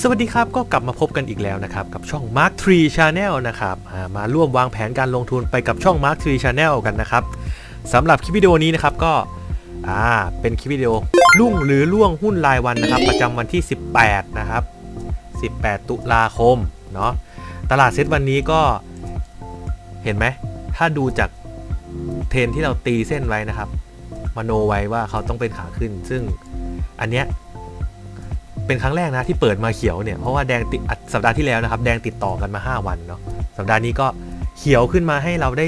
สวัสดีครับ ก็กลับมาพบกันอีกแล้วนะครับ กับช่อง Mark 3 Channel นะครับมาร่วมวางแผนการลงทุนไปกับช่อง Mark 3 Channel กันนะครับสำหรับคลิปวิดีโอนี้นะครับก็อ่าเป็นคลิปวิดีโอลุ่งหรือล่วงหุ้นรายวันนะครับ ประจำวันที่ 18 นะครับ 18 ตุลาคมเนาะตลาดเซ็ตวันนี้ก็เห็นไหม ถ้าดูจากเทรนที่เราตีเส้นไว้นะครับ มโนไว้ว่าเขาต้องเป็นขาขึ้น ซึ่งอันเนี้ย เป็นครั้งแรกนะที่เปิดมาเขียวเนี่ยเพราะว่าแดงติดสัปดาห์ที่แล้วนะครับ แดงติดต่อกันมา 5 วันเนาะสัปดาห์นี้ก็เขียวขึ้นมาให้เราได้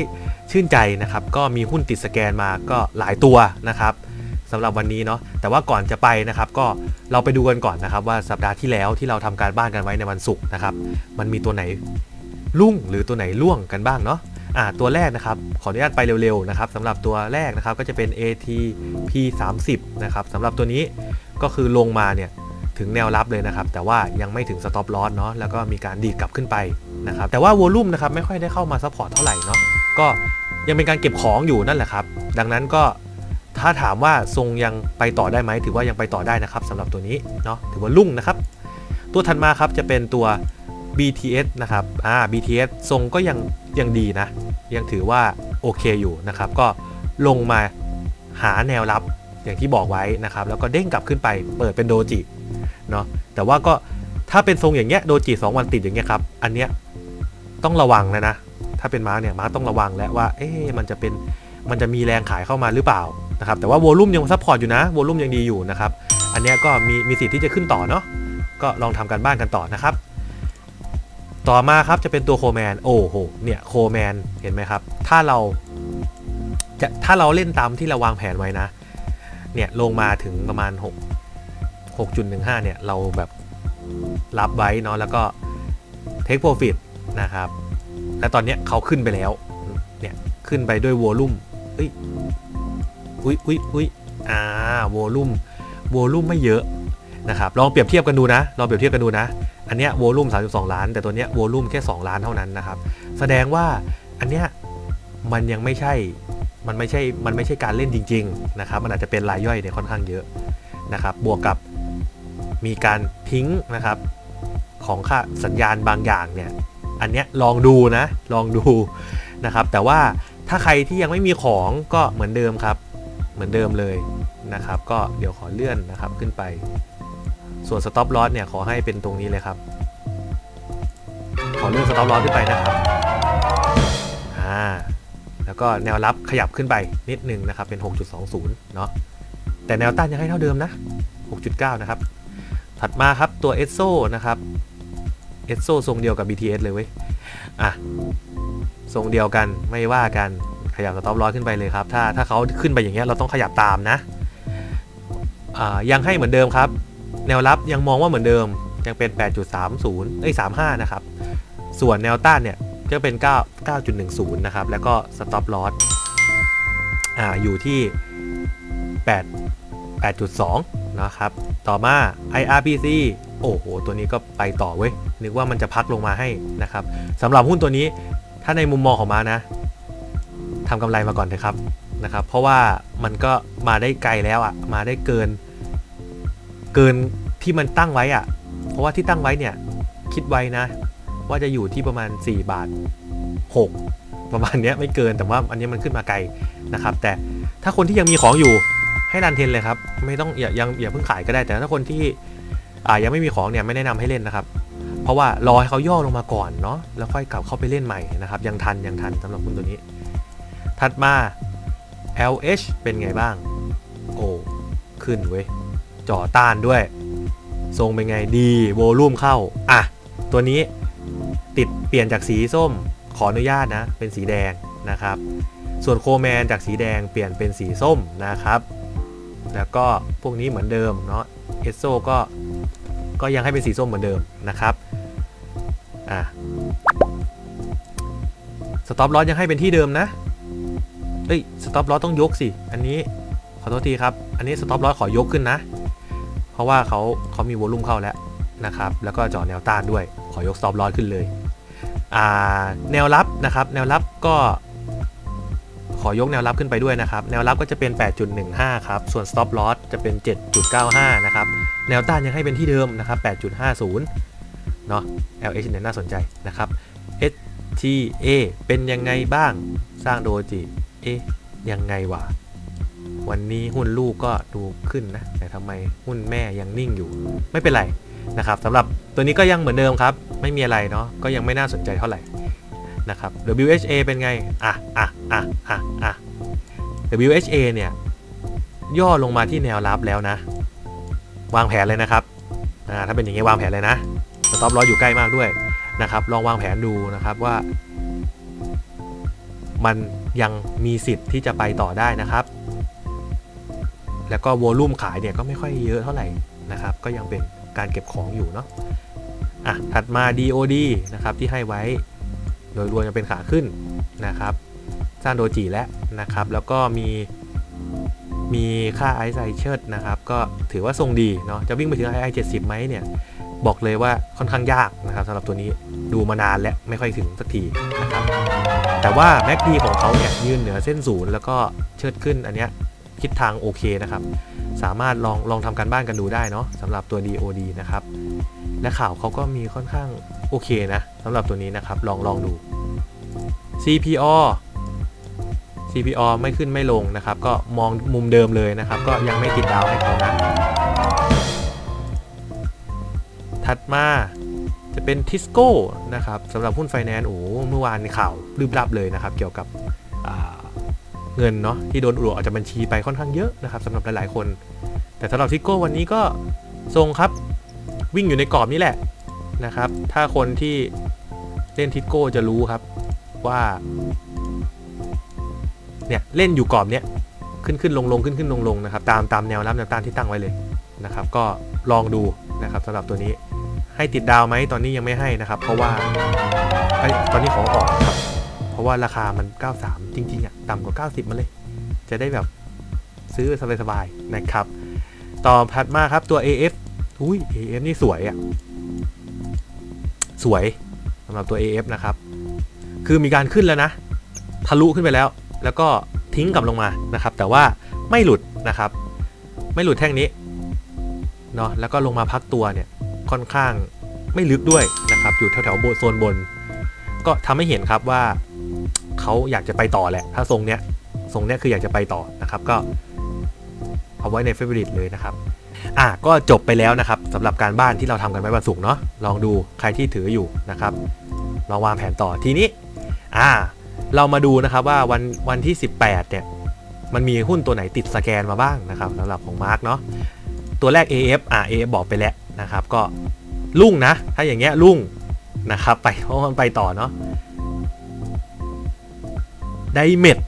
ชื่นใจนะครับ ก็มีหุ้นติดสแกนมาก็หลายตัวนะครับสำหรับวันนี้เนาะแต่ว่าก่อนจะไปนะครับ ก็เราไปดูกันก่อนนะครับ ว่าสัปดาห์ที่แล้วที่เราทำการบ้านกันไว้ในวันศุกร์นะครับ มันมีตัวไหนลุ่งหรือตัวไหนล่วงกันบ้างเนาะอ่าตัวแรกนะครับ ขออนุญาตไปเร็วๆนะครับสำหรับตัวแรกนะครับก็จะเป็น ATP 30นะครับสำหรับตัวนี้ก็คือลงมาเนี่ย ถึงแนวรับเลยนะครับ แต่ว่ายังไม่ถึง stop loss เนาะแล้วก็มีการดีดกลับขึ้นไปนะครับแต่ว่า volume นะครับไม่ค่อยได้เข้ามาซัพพอร์ตเท่าไหร่เนาะก็ยังเป็นการเก็บของอยู่นั่นแหละครับ ดังนั้นก็ถ้าถามว่าทรงยังไปต่อได้ไหมถือว่ายังไปต่อได้นะครับสำหรับตัวนี้เนาะถือว่าลุ่งนะครับ ตัวถัดมาครับจะเป็นตัว BTS นะครับอ่า BTS ทรงก็ยังยังดีนะ ยังถือว่าโอเคอยู่นะครับ ก็ลงมาหาแนวรับอย่างที่บอกไว้นะครับ แล้วก็เด้งกลับขึ้นไปเปิดเป็นโดจิ เนาะแต่ว่าก็ถ้าเป็นทรงอย่างเงี้ยโดจิ2วันติดอย่างเงี้ยครับอันเนี้ยต้องระวังนะนะถ้าเป็นมาร์กเนี่ยมาร์กต้องระวังแล้วว่าเอ๊ะมันจะเป็นมันจะมีแรงขายเข้ามาหรือเปล่านะครับแต่ว่าโวลุ่มยังซัพพอร์ตอยู่นะโวลุ่มยังดีอยู่นะครับอันเนี้ยก็มีมีสิทธิ์ที่จะขึ้นต่อเนาะก็ลองทำการบ้านกันต่อนะครับ ต่อมาครับจะเป็นตัวโคแมนโอ้โหเนี่ยโคแมนเห็นไหมครับ ถ้าเราจะถ้าเราเล่นตามที่เราวางแผนไว้นะเนี่ยลงมาถึงประมาณ 6 6.15 เนี่ย เราแบบรับไว้เนาะแล้วก็ take profit นะครับ และตอนนี้เขาขึ้นไปแล้ว เนี่ย ขึ้นไปด้วยวอลุ่มเอ้ยอุ้ยอุ้ยอุ้ยอ่าวอลุ่มวอลุ่มไม่เยอะนะครับ ลองเปรียบเทียบกันดูนะ ลองเปรียบเทียบกันดูนะ อันเนี้ยวอลุ่ม32 ล้าน แต่ตัวเนี้ยวอลุ่มแค่ 2 ล้านเท่านั้นนะครับ แสดงว่าอันเนี้ยมันยังไม่ใช่ มันไม่ใช่ มันไม่ใช่การเล่นจริง ๆ นะครับ มันอาจจะเป็นรายย่อยเนี่ยค่อนข้างเยอะนะครับ บวกกับ มีการทิ้งนะครับของค่าสัญญาณบางอย่างเนี่ยอันเนี้ยลองดูนะลองดูนะครับแต่ว่าถ้าใครที่ยังไม่มีของก็เหมือนเดิมครับ เหมือนเดิมเลยนะครับ ก็เดี๋ยวขอเลื่อนนะครับขึ้นไป ส่วน stop loss เนี่ยขอให้เป็นตรงนี้เลยครับ ขอเลื่อน stop loss ขึ้นไปนะครับอ่าแล้วก็แนวรับขยับขึ้นไปนิดนึงนะครับเป็น 6.20 เนาะแต่แนวต้านยังให้เท่าเดิมนะ 6.9 นะครับ ถัดมาครับตัว e s o นะครับ e s o ทรงเดียวกับ BTS เลยเว้ย อะ ทรงเดียวกันไม่ว่ากันขยับ stop loss ขึ้นไปเลยครับ ถ้าถ้าเขาขึ้นไปอย่างเงี้ยเราต้องขยับตามนะอ่ายังให้เหมือนเดิมครับ แนวรับยังมองว่าเหมือนเดิมยังเป็น 8.30เอ้ย35 นะครับ ส่วนแนวต้านเนี่ยก็เป็น 9 9.10 นะครับ แล้วก็ stop loss อ่าอยู่ที่ 8 8.2 นะครับ ต่อมา IRPC โอ้โห ตัวนี้ก็ไปต่อเว้ย นึกว่ามันจะพักลงมาให้นะครับสำหรับหุ้นตัวนี้ ถ้าในมุมมองของมานะทำกำไรมาก่อนเถอะครับนะครับ เพราะว่ามันก็มาได้ไกลแล้วอะ่ะ มาได้เกิน เกินที่มันตั้งไว้อะ่ะ เพราะว่าที่ตั้งไว้เนี่ย คิดไว้นะ ว่าจะอยู่ที่ประมาณ 4 บาท 6 ประมาณเนี้ยไม่เกิน แต่ว่าอันนี้มันขึ้นมาไกลนะครับ แต่ถ้าคนที่ยังมีของอยู่ ให้รันเทนเลยครับ ไม่ต้องอย่ายังอย่าเพิ่งขายก็ได้ แต่ถ้าคนที่อ่ายังไม่มีของเนี่ยไม่แนะนำให้เล่นนะครับ เพราะว่ารอให้เขาย่อลงมาก่อนเนาะแล้วค่อยกลับเข้าไปเล่นใหม่นะครับ ยังทันยังทันสำหรับคุณตัวนี้ ถัดมา LH เป็นไงบ้าง โอ้ขึ้นเว้ยจ่อต้านด้วย ทรงเป็นไงดีโวลูมเข้า อะ ตัวนี้ติดเปลี่ยนจากสีส้มขออนุญาตนะ เป็นสีแดงนะครับ ส่วนโคแมนจากสีแดงเปลี่ยนเป็นสีส้มนะครับ แล้วก็พวกนี้เหมือนเดิมเนาะเอสโซก็ก็ยังให้เป็นสีส้มเหมือนเดิมนะครับอะสต็อปลอสยังให้เป็นที่เดิมนะเอ้ยสต็อปลอสต้องยกสิ อันนี้ขอโทษทีครับ อันนี้สต็อปลอสขอยกขึ้นนะ เพราะว่าเขาเขามีวอลุ่มเข้าแล้วนะครับ แล้วก็จาะแนวต้านด้วย ขอยกสต็อปลอสขึ้นเลย อ่า แนวรับนะครับ แนวรับก็ ขอยกแนวรับขึ้นไปด้วยนะครับ แนวรับก็จะเป็น 8.15 ครับ ส่วน stop loss จะเป็น 7.95 นะครับ แนวต้านยังให้เป็นที่เดิมนะครับ 8.50 เนาะ LH เนี่ยน่าสนใจนะครับ HTA เป็นยังไงบ้าง สร้างโดจิ เอ๊ะ ยังไงวะ วันนี้หุ้นลูกก็ดูขึ้นนะ แต่ทำไมหุ้นแม่ยังนิ่งอยู่ ไม่เป็นไรนะครับสำหรับตัวนี้ก็ยังเหมือนเดิมครับ ไม่มีอะไรเนาะ ก็ยังไม่น่าสนใจเท่าไหร่ นะครับ WHA เป็นไง อะ อะ อะ อะ อะ WHA เนี่ย ย่อลงมาที่แนวรับแล้วนะ วางแผนเลยนะครับ อ่า ถ้าเป็นอย่างนี้วางแผนเลยนะ สต็อปลออยู่ใกล้มากด้วยนะครับ ลองวางแผนดูนะครับว่า มันยังมีสิทธิ์ที่จะไปต่อได้นะครับ แล้วก็วอลุ่มขายเนี่ยก็ไม่ค่อยเยอะเท่าไหร่นะครับ ก็ยังเป็นการเก็บของอยู่เนาะ อะ ถัดมา DOD นะครับที่ให้ไว้ โดยรวมจะเป็นขาขึ้นนะครับสร้างโดจิแล้วนะครับ แล้วก็มีมีค่าไอซ์ไซเชิดนะครับ ก็ถือว่าทรงดีเนาะจะวิ่งไปถึงไอไอเจ็ดสิบไหมเนี่ยบอกเลยว่าค่อนข้างยากนะครับสำหรับตัวนี้ดูมานานและไม่ค่อยถึงสักทีนะครับแต่ว่า MACD ของเขาเนี่ยยืนเหนือเส้นศูนย์แล้วก็เชิดขึ้นอันเนี้ยคิดทางโอเคนะครับ สามารถลองลองทำการบ้านกันดูได้เนาะสำหรับตัว DOD นะครับ และข่าวเขาก็มีค่อนข้างโอเคนะสำหรับตัวนี้นะครับ ลองลองดู CPO CPO ไม่ขึ้นไม่ลงนะครับ ก็มองมุมเดิมเลยนะครับ ก็ยังไม่ติดดาวให้เขานะ ถัดมาจะเป็นทิสโก้นะครับสำหรับหุ้นไฟแนนซ์โอ้เมื่อวานข่าวลืบลับเลยนะครับ เกี่ยวกับเงินเนาะที่โดนอุดออกจากบัญชีไปค่อนข้างเยอะนะครับสำหรับหลายๆคน แต่สำหรับทิสโก้วันนี้ก็ทรงครับ วิ่งอยู่ในกรอบนี้แหละนะครับ ถ้าคนที่เล่นทิสโก้จะรู้ครับว่า เนี่ย เล่นอยู่กรอบเนี้ยขึ้นขึ้นลงลงขึ้นขึ้นลงลงนะครับ ตามตามแนวรับแนวต้านที่ตั้งไว้เลยนะครับ ก็ลองดูนะครับสำหรับตัวนี้ให้ติดดาวไหมตอนนี้ยังไม่ให้นะครับ เพราะว่าตอนนี้ของออกครับเพราะว่าราคามัน 93 จริงๆอะต่ำกว่า 90 มาเลย จะได้แบบซื้อสบายๆนะครับ ต่อถัดมาครับตัว AF อุ้ย AF นี่สวยอะ สวยสำหรับตัว AF นะครับ คือมีการขึ้นแล้วนะ ทะลุขึ้นไปแล้ว แล้วก็ทิ้งกลับลงมานะครับ แต่ว่าไม่หลุดนะครับ ไม่หลุดแท่งนี้เนาะแล้วก็ลงมาพักตัวเนี่ยค่อนข้างไม่ลึกด้วยนะครับ อยู่แถวๆโบโซนบน ก็ทำให้เห็นครับว่าเขาอยากจะไปต่อแหละ ถ้าทรงเนี้ยทรงเนี้ยคืออยากจะไปต่อนะครับ ก็เอาไว้ในเฟเวอริตเลยนะครับ อะก็จบไปแล้วนะครับสำหรับการบ้านที่เราทำกันไว้วันศุกร์เนาะลองดูใครที่ถืออยู่นะครับ ลองวางแผนต่อทีนี้อ่าเรามาดูนะครับว่าวันวันที่ 18เนี่ยมันมีหุ้นตัวไหนติดสแกนมาบ้างนะครับสำหรับของมาร์กเนาะตัวแรก AF อ่า AF บอกไปแล้วนะครับ ก็ลุ่งนะ ถ้าอย่างเงี้ยลุ่งนะครับไปเพราะมันไปต่อเนาะไดเมด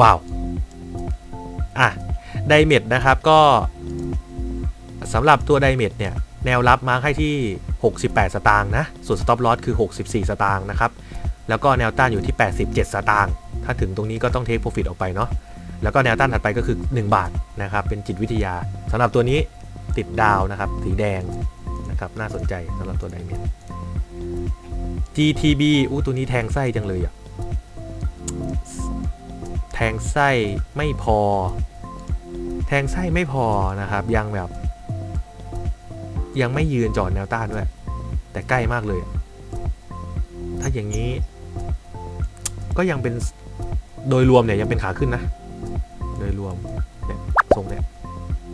ว้าวอะไดเมดนะครับก็ สำหรับตัวไดเมดเนี่ยแนวรับมาร์กให้ที่ 68 สตางค์นะ ส่วน stop loss คือ 64 สตางค์นะครับ แล้วก็แนวต้านอยู่ที่ 87 สตางค์ ถ้าถึงตรงนี้ก็ต้องเทคโปรฟิตออกไปเนาะ แล้วก็แนวต้านถัดไปก็คือ 1 บาทนะครับ เป็นจิตวิทยาสำหรับตัวนี้ติดดาวนะครับ สีแดงนะครับ น่าสนใจสำหรับตัวไดเมน GTB อู้ตัวนี้แทงไส้จังเลยอะแทงไส้ไม่พอ แทงไส้ไม่พอนะครับ ยังแบบ ยังไม่ยืนจอดแนวต้านด้วย แต่ใกล้มากเลย ถ้าอย่างนี้ ก็ยังเป็นโดยรวมเนี่ยยังเป็นขาขึ้นนะ โดยรวมเนี่ยทรงเนี่ย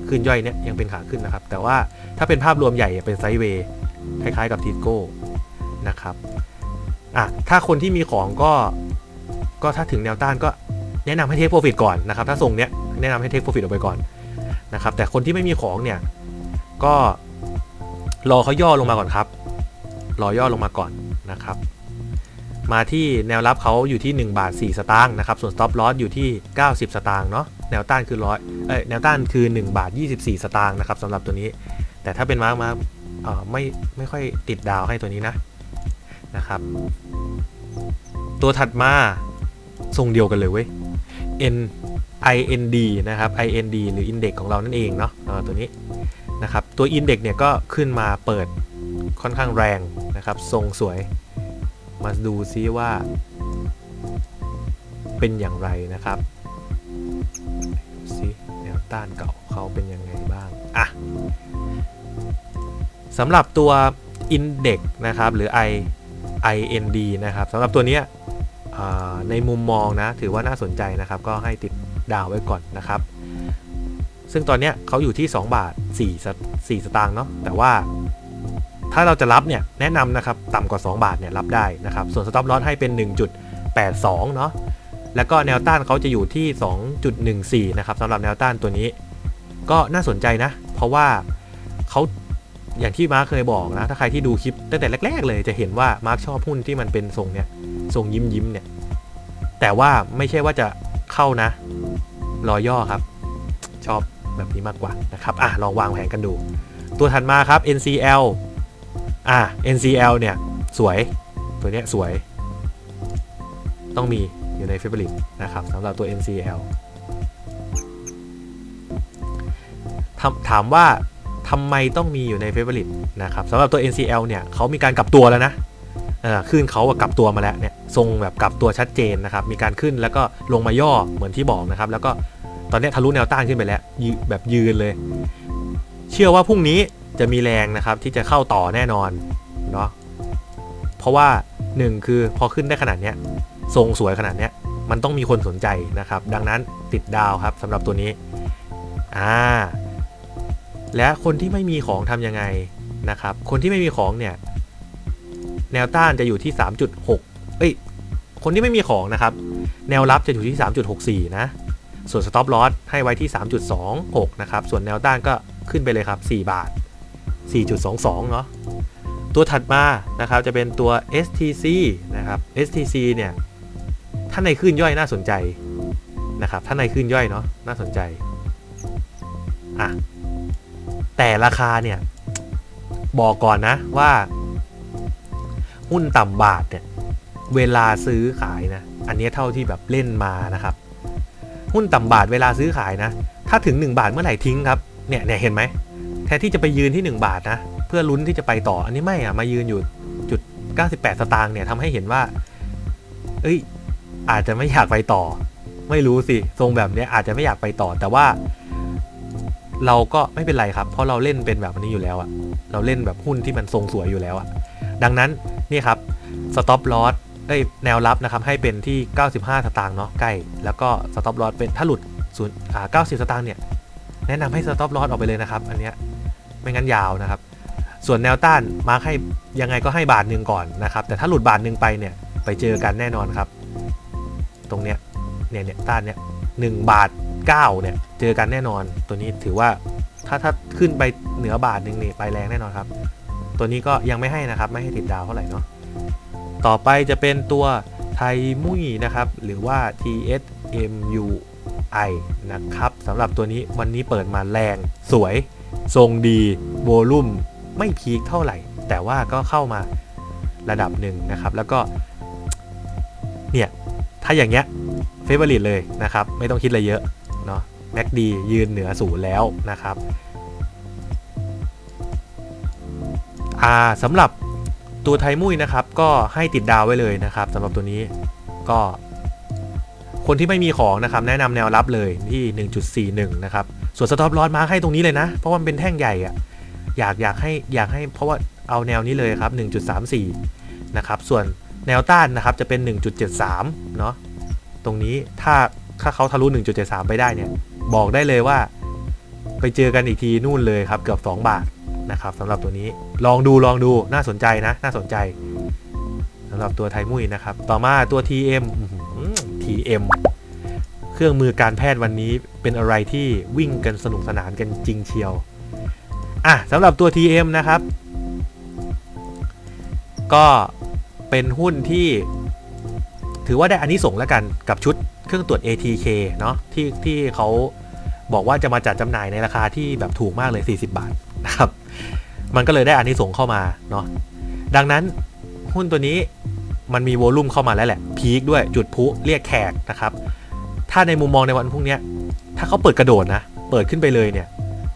ขึ้นย่อยเนี่ยยังเป็นขาขึ้นนะครับ แต่ว่าถ้าเป็นภาพรวมใหญ่เป็นไซด์เวย์คล้ายๆกับทิสโก้นะครับอะถ้าคนที่มีของก็ก็ถ้าถึงแนวต้านก็แนะนำให้เทคโปรฟิตก่อนนะครับ ถ้าทรงเนี้ยแนะนำให้เทคโปรฟิตออกไปก่อนนะครับ แต่คนที่ไม่มีของเนี่ยก็ รอเขาย่อลงมาก่อนครับ รอย่อลงมาก่อนนะครับ มาที่แนวรับเขาอยู่ที่ 1 บาท 4 สตางค์นะครับ ส่วน stop loss อยู่ที่ 90 สตางค์เนาะ แนวต้านคือร้อยเอ้ย แนวต้านคือ 1 บาท 24 สตางค์นะครับสำหรับตัวนี้ แต่ถ้าเป็นมาร์กมาเอ่อไม่ไม่ค่อยติดดาวให้ตัวนี้นะนะครับ ตัวถัดมาทรงเดียวกันเลยเว้ย N IND นะครับ IND หรือ Index ของเรานั่นเองเนาะตัวนี้ นะครับตัว Index เนี่ยก็ขึ้นมาเปิดค่อนข้างแรงนะครับทรงสวย มาดูซิว่า เป็นอย่างไรนะครับดูสิแนวต้านเก่าเขาเป็นยังไงบ้างอะสำหรับตัว Index นะครับหรือ I IND นะครับสำหรับตัวเนี้ยในมุมมองนะถือว่าน่าสนใจนะครับ ก็ให้ติดดาวไว้ก่อนนะครับ ซึ่งตอนเนี้ยเขาอยู่ที่ 2 บาท4สต4สตางค์เนาะแต่ว่าถ้าเราจะรับเนี่ยแนะนำนะครับต่ำกว่า 2 บาทเนี่ยรับได้นะครับส่วน stop loss ให้เป็น 1.82เนาะแล้วก็แนวต้านเขาจะอยู่ที่ 2.14นะครับสำหรับแนวต้านตัวนี้ ก็น่าสนใจนะ เพราะว่าเขาอย่างที่มาร์คเคยบอกนะ ถ้าใครที่ดูคลิปตั้งแต่แรก ๆ เลยจะเห็นว่ามาร์คชอบหุ้นที่มันเป็นทรงเนี้ยทรงยิ้มยิ้มเนี่ยแต่ว่าไม่ใช่ว่าจะเข้านะ รอย่อครับ ชอบ แบบนี้มากกว่านะครับอะลองวางแผนกันดู ตัวถัดมาครับ NCL อะ NCL เนี่ยสวยตัวเนี้ยสวย ต้องมีอยู่ใน f a v o r i t นะครับสำหรับตัว NCL ถามว่าทำไมต้องมีอยู่ใน f a v o r i t นะครับสำหรับตัว NCL เนี่ยเขามีการกลับตัวแล้วนะเออขึ้นเขาอะกลับตัวมาแล้วเนี่ยทรงแบบกลับตัวชัดเจนนะครับ มีการขึ้นแล้วก็ลงมาย่อเหมือนที่บอกนะครับ แล้วก็ อนนี้ทะลุแนวต้านขึ้นไปแล้วยืแบบยืนเลย เชื่อว่าพรุ่งนี้จะมีแรงนะครับที่จะเข้าต่อแน่นอนเนาะเพราะว่าหนึ่งคือพอขึ้นได้ขนาดเนี้ยทรงสวยขนาดเนี้ยมันต้องมีคนสนใจนะครับ ดังนั้นติดดาวครับสำหรับตัวนี้อ่าและคนที่ไม่มีของทำยังไงนะครับ คนที่ไม่มีของเนี่ยแนวต้านจะอยู่ที่ 3.6เอ้ยคนที่ไม่มีของนะครับ แนวรับจะอยู่ที่ 3.64 นะ ส่วน stop loss ให้ไว้ที่ 3.26 นะครับ ส่วนแนวต้านก็ขึ้นไปเลยครับ 4 บาท 4.22 เนาะตัวถัดมานะครับจะเป็นตัว STC นะครับ STC เนี่ยถ้าในขึ้นย่อยน่าสนใจนะครับถ้าในขึ้นย่อยเนาะน่าสนใจอะแต่ราคาเนี่ยบอกก่อนนะว่า หุ้นต่ำบาทเนี่ยเวลาซื้อขายนะ อันนี้เท่าที่แบบเล่นมานะครับ หุ้นต่ำบาทเวลาซื้อขายนะ ถ้าถึง 1 บาทเมื่อไหร่ทิ้งครับ เนี่ยเนี่ยเห็นไหม แทนที่จะไปยืนที่ 1 บาทนะ เพื่อลุ้นที่จะไปต่อ อันนี้ไม่อะมายืนอยู่จุด 98 สตางค์เนี่ยทำให้เห็นว่า เอ้ย อาจจะไม่อยากไปต่อ ไม่รู้สิ ทรงแบบเนี้ยอาจจะไม่อยากไปต่อ แต่ว่า เราก็ไม่เป็นไรครับ เพราะเราเล่นเป็นแบบนี้อยู่แล้วอะเราเล่นแบบหุ้นที่มันทรงสวยอยู่แล้วอะดังนั้นนี่ครับ stop loss เอ้ยแนวรับนะครับให้เป็นที่ 95 สตางค์เนาะใกล้ แล้วก็ stop loss เป็นถ้าหลุดศูนย์อ่า90 สตางค์เนี่ย แนะนำให้ stop loss ออกไปเลยนะครับ อันเนี้ยไม่งั้นยาวนะครับ ส่วนแนวต้านมาให้ยังไงก็ให้บาทหนึ่งก่อนนะครับ แต่ถ้าหลุดบาทหนึ่งไปเนี่ยไปเจอกันแน่นอนครับ ตรงเนี้ยเนี่ยเนี่ยต้านเนี่ยหนึ่งบาท 9 เนี่ย เจอกันแน่นอน ตัวนี้ถือว่าถ้าถ้าขึ้นไปเหนือบาทหนึ่งนี่ไปแรงแน่นอนครับ ตัวนี้ก็ยังไม่ให้นะครับ ไม่ให้ติดดาวเท่าไหร่เนาะ ต่อไปจะเป็นตัวไทยมุ้ยนะครับ หรือว่า TSMUI นะครับสำหรับตัวนี้วันนี้เปิดมาแรง สวย ทรงดี โวลุ่ม ไม่พีคเท่าไหร่ แต่ว่าก็เข้ามาระดับหนึ่งนะครับ แล้วก็ เนี่ย ถ้าอย่างเงี้ยเฟเวอร์ลิตเลยนะครับ ไม่ต้องคิดอะไรเยอะ เนาะแม็กดียืนเหนือศูนย์แล้วนะครับ อ่าสำหรับ ตัวไทมุยนะครับ ก็ให้ติดดาวไว้เลยนะครับสำหรับตัวนี้ก็ คนที่ไม่มีของนะครับ แนะนำแนวรับเลยที่ 1.41 นะครับ ส่วนสต็อปลอสมาให้ตรงนี้เลยนะ เพราะว่ามันเป็นแท่งใหญ่อะอยากอยากให้อยากให้เพราะว่าเอาแนวนี้เลยครับ 1.34 นะครับ ส่วนแนวต้านนะครับจะเป็น 1.73 เนาะตรงนี้ถ้าถ้าเขาทะลุ 1.73 ไปได้เนี่ย บอกได้เลยว่า ไปเจอกันอีกทีนู่นเลยครับเกือบ 2 บาท นะครับสำหรับตัวนี้ลองดูลองดูน่าสนใจนะ น่าสนใจสำหรับตัวไทยมุ้ยนะครับ ต่อมาตัว TM อื้อหือ TM เครื่องมือการแพทย์วันนี้เป็นอะไรที่วิ่งกันสนุกสนานกันจริงเชียวอะสำหรับตัว TM นะครับ ก็เป็นหุ้นที่ถือว่าได้อันนี้ส่งแล้วกันกับชุดเครื่องตรวจ ATK เนาะที่ที่เขาบอกว่าจะมาจัดจำหน่ายในราคาที่แบบถูกมากเลย 40 บาท นะครับ มันก็เลยได้อันนี้ส่งส์เข้ามาเนาะดังนั้นหุ้นตัวนี้มันมีโวลุ่มเข้ามาแล้วแหละพีคด้วยจุดพุเรียกแขกนะครับ ถ้าในมุมมองในวันพรุ่งนี้ถ้าเขาเปิดกระโดดนะ เปิดขึ้นไปเลยเนี่ย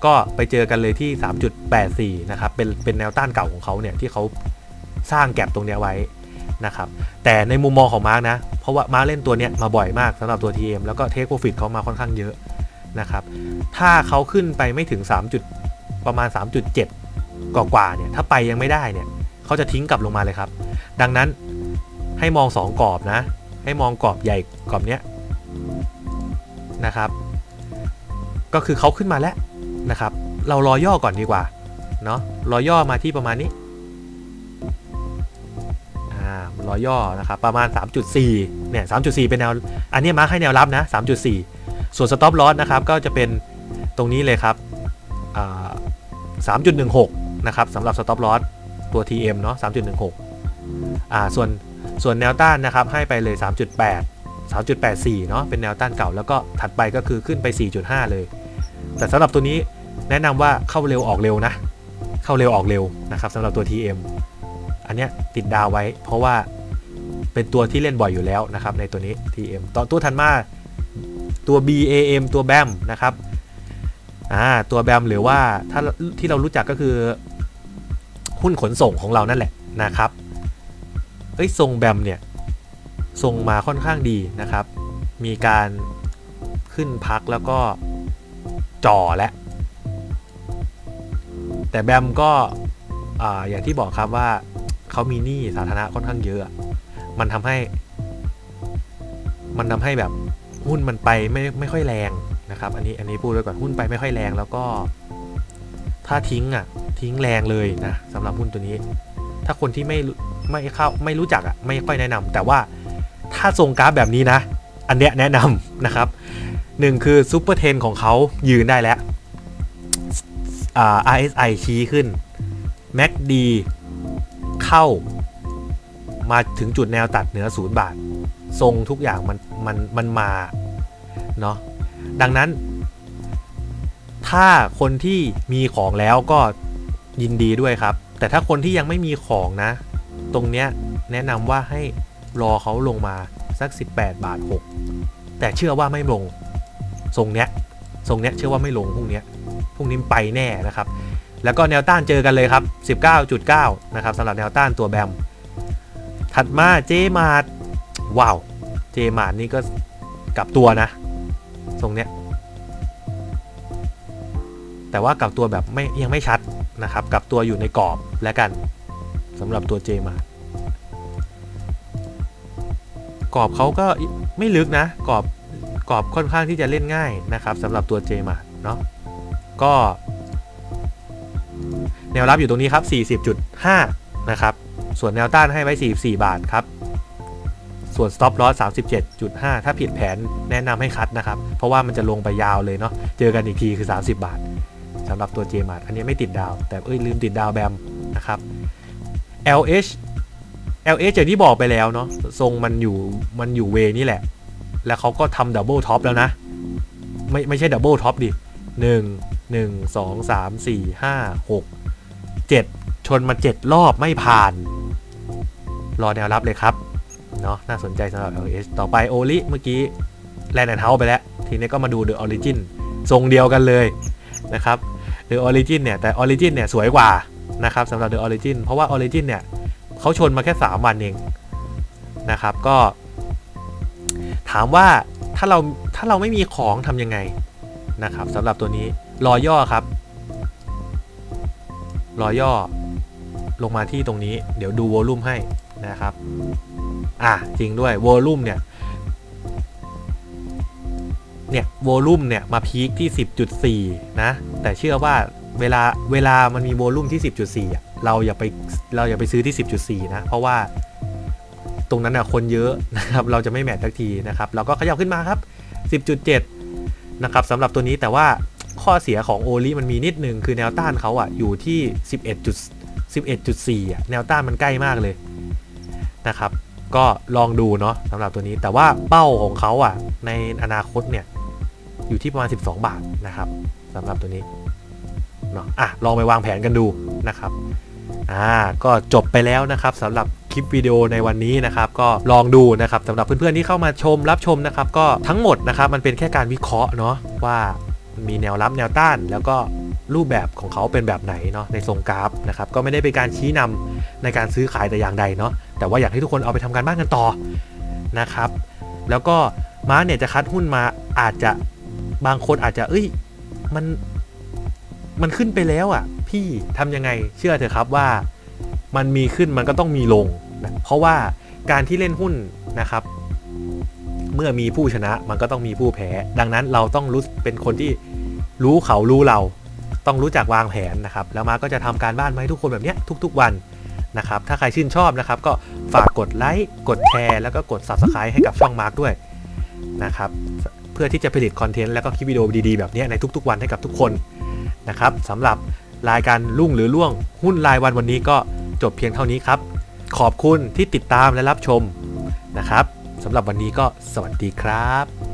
ก็ไปเจอกันเลยที่ 3.84 นะครับ เป็นเป็นแนวต้านเก่าของเขาเนี่ยที่เขาสร้างแก็บตรงเนี้ยไว้นะครับ แต่ในมุมมองของมาร์กนะ เพราะว่ามาร์กเล่นตัวเนี้ยมาบ่อยมากสำหรับตัว TM แล้วก็เทคโปรฟิตเขามาค่อนข้างเยอะนะครับ ถ้าเขาขึ้นไปไม่ถึง3จุด ประมาณ 3.7กว่ากว่าๆเนี่ยถ้าไปยังไม่ได้เนี่ยเขาจะทิ้งกลับลงมาเลยครับ ดังนั้นให้มอง 2กรอบนะ ให้มองกรอบใหญ่กรอบเนี้ยนะครับ ก็คือเขาขึ้นมาแล้วนะครับ เรารอย่อก่อนดีกว่าเนาะรอย่อมาที่ประมาณนี้อ่ารอย่อนะครับประมาณ 3.4 เนี่ย 3.4 เป็นแนว อันนี้มาร์คให้แนวรับนะ 3.4 ส่วน stop loss นะครับก็จะเป็นตรงนี้เลยครับ 3.16 นะครับสำหรับ stop loss ตัว TM เนาะ3.16 อ่าส่วนส่วนแนวต้านนะครับให้ไปเลย 3.8 3.84 เนาะเป็นแนวต้านเก่าแล้วก็ถัดไปก็คือขึ้นไป 4.5 เลย แต่สำหรับตัวนี้แนะนำว่าเข้าเร็วออกเร็วนะ เข้าเร็วออกเร็วนะครับสำหรับตัว TM อันเนี้ยติดดาวไว้ เพราะว่าเป็นตัวที่เล่นบ่อยอยู่แล้วนะครับในตัวนี้ TM ต่อตัวทันมาตัว BAM ตัว BAM นะครับ อ่าตัว BAM หรือว่าถ้าที่เรารู้จักก็คือ หุ้นขนส่งของเรานั่นแหละนะครับเอ้ยทรง BAM เนี่ยทรงมาค่อนข้างดีนะครับ มีการขึ้นพักแล้วก็จ่อและ แต่แบมก็ออย่างที่บอกครับว่าเขามีหนี้สาธารณะค่อนข้างเยอะ มันทำให้ มันทำให้แบบหุ้นมันไปไม่ไม่ค่อยแรง นะครับอันนี้อันนี้พูดไว้ก่อนหุ้นไปไม่ค่อยแรงแล้วก็ถ้าทิ้งอะทิ้งแรงเลยนะสำหรับหุ้นตัวนี้ ถ้าคนที่ไม่ไม่เข้าไม่รู้จักอะไม่ค่อยแนะนำแต่ว่าถ้าทรงกราฟแบบนี้นะ อันเนี้ยแนะนำนะครับหนึ่งคือซูเปอร์เทนของเขายืนได้แล้วอ่า RSI ชี้ขึ้น MACD เข้ามาถึงจุดแนวตัดเหนือศูนย์บาท ทรงทุกอย่างมันมันมันมาเนาะ ดังนั้น ถ้าคนที่มีของแล้วก็ยินดีด้วยครับ แต่ถ้าคนที่ยังไม่มีของนะ ตรงเนี้ยแนะนำว่าให้รอเขาลงมาสัก 18 บาท 6 แต่เชื่อว่าไม่ลงทรงเนี้ยทรงเนี้ยเชื่อว่าไม่ลงพรุ่งเนี้ยพรุ่งนี้ไปแน่นะครับ แล้วก็แนวต้านเจอกันเลยครับ 19.9 นะครับสำหรับแนวต้านตัวแบม ถัดมาเจมาดว้าว เจมาดนี่ก็กลับตัวนะ ทรงเนี้ยแต่ว่ากลับตัวแบบไม่ยังไม่ชัดนะครับกลับตัวอยู่ในกรอบแล้วกันสำหรับตัวเจมากรอบเขาก็ไม่ลึกนะกรอบกรอบค่อนข้างที่จะเล่นง่ายนะครับสำหรับตัวเจมาเนาะก็ แนวรับอยู่ตรงนี้ครับ 40.5 นะครับ ส่วนแนวต้านให้ไว้ 44 บาทครับ ส่วน stop loss 37.5 ถ้าผิดแผนแนะนำให้คัดนะครับ เพราะว่ามันจะลงไปยาวเลยเนาะ เจอกันอีกทีคือ 30 บาทสำหรับตัว Jmart อันนี้ไม่ติดดาว แต่เอ้ยลืมติดดาวแบมนะครับ LH LH อย่างที่บอกไปแล้วเนาะทรงมันอยู่มันอยู่เวนี่แหละ แล้วเขาก็ทำดับเบิลท็อปแล้วนะ ไม่ไม่ใช่ดับเบิลท็อปดิหนึ่งหนึ่งสองสามสี่ห้าหกเจ็ดชนมาเจ็ดรอบไม่ผ่าน รอแนวรับเลยครับ เนาะน่าสนใจสำหรับ LH ต่อไปโอลิเมื่อกี้แลนด์แอนเฮาไปแล้ว ทีนี้ก็มาดู The Origin ทรงเดียวกันเลยนะครับ The Origin เนี่ย แต่ Origin เนี่ย สวยกว่านะครับสำหรับ The Origin เพราะว่า Origin เนี่ยเขาชนมาแค่ 3 วันเองนะครับก็ ถามว่าถ้าเราถ้าเราไม่มีของทำยังไงนะครับสำหรับตัวนี้รอย่อครับรอย่อ ลงมาที่ตรงนี้ เดี๋ยวดูวอลลุ่มให้นะครับ อะจริงด้วยวอลลุ่มเนี่ย เนี่ยวอลลุ่มเนี่ย มาพีคที่ 10.4 นะ แต่เชื่อว่าเวลาเวลามันมีวอลลุ่มที่ 10.4อะเราอย่าไปเราอย่าไปซื้อที่ 10.4 นะ เพราะว่าตรงนั้นน่ะคนเยอะนะครับ เราจะไม่แมทสักทีนะครับ เราก็ขยับขึ้นมาครับ 10.7 นะครับสำหรับตัวนี้แต่ว่าข้อเสียของโอลิมันมีนิดนึงคือแนวต้านเขาอะอยู่ที่ 11จุด 11.4อะแนวต้านมันใกล้มากเลยนะครับ ก็ลองดูเนาะสำหรับตัวนี้แต่ว่าเป้าของเขาอะ ในอนาคตเนี่ย อยู่ที่ประมาณ 12 บาทนะครับสำหรับตัวนี้เนาะอะลองไปวางแผนกันดูนะครับอ่าก็จบไปแล้วนะครับสำหรับคลิปวิดีโอในวันนี้นะครับ ก็ลองดูนะครับสำหรับเพื่อนๆที่เข้ามาชมรับชมนะครับ ก็ทั้งหมดนะครับ มันเป็นแค่การวิเคราะห์เนาะว่ามีแนวรับแนวต้านแล้วก็ รูปแบบของเขาเป็นแบบไหนเนาะในทรงกราฟนะครับก็ไม่ได้เป็นการชี้นำในการซื้อขายแต่อย่างใดเนาะแต่ว่าอยากให้ทุกคนเอาไปทำการบ้านกันต่อนะครับ แล้วก็ม้าเนี่ยจะคัดหุ้นมาอาจจะบางคนอาจจะ เอ้ยมันมันขึ้นไปแล้วอะ่ะ พี่ทำยังไงเชื่อเถอะครับว่ามันมีขึ้นมันก็ต้องมีลงนะเพราะว่าการที่เล่นหุ้นนะครับ เมื่อมีผู้ชนะมันก็ต้องมีผู้แพ้ ดังนั้นเราต้องรู้เป็นคนที่รู้เขารู้เรา ต้องรู้จักวางแผนนะครับ แล้วมาก็จะทำการบ้านมาให้ทุกคนแบบนี้ทุก ๆ วันนะครับ ถ้าใครชื่นชอบนะครับ ก็ฝากกดไลค์ กดแชร์ แล้วก็กด Subscribe ให้กับช่องมาร์กด้วยนะครับ เพื่อที่จะผลิตคอนเทนต์แล้วก็คลิปวิดีโอดีๆ แบบนี้ในทุก ๆ วันให้กับทุกคนนะครับสำหรับรายการลุ่งหรือล่วงหุ้นรายวันวันนี้ก็จบเพียงเท่านี้ครับ ขอบคุณที่ติดตามและรับชมนะครับสำหรับวันนี้ก็สวัสดีครับ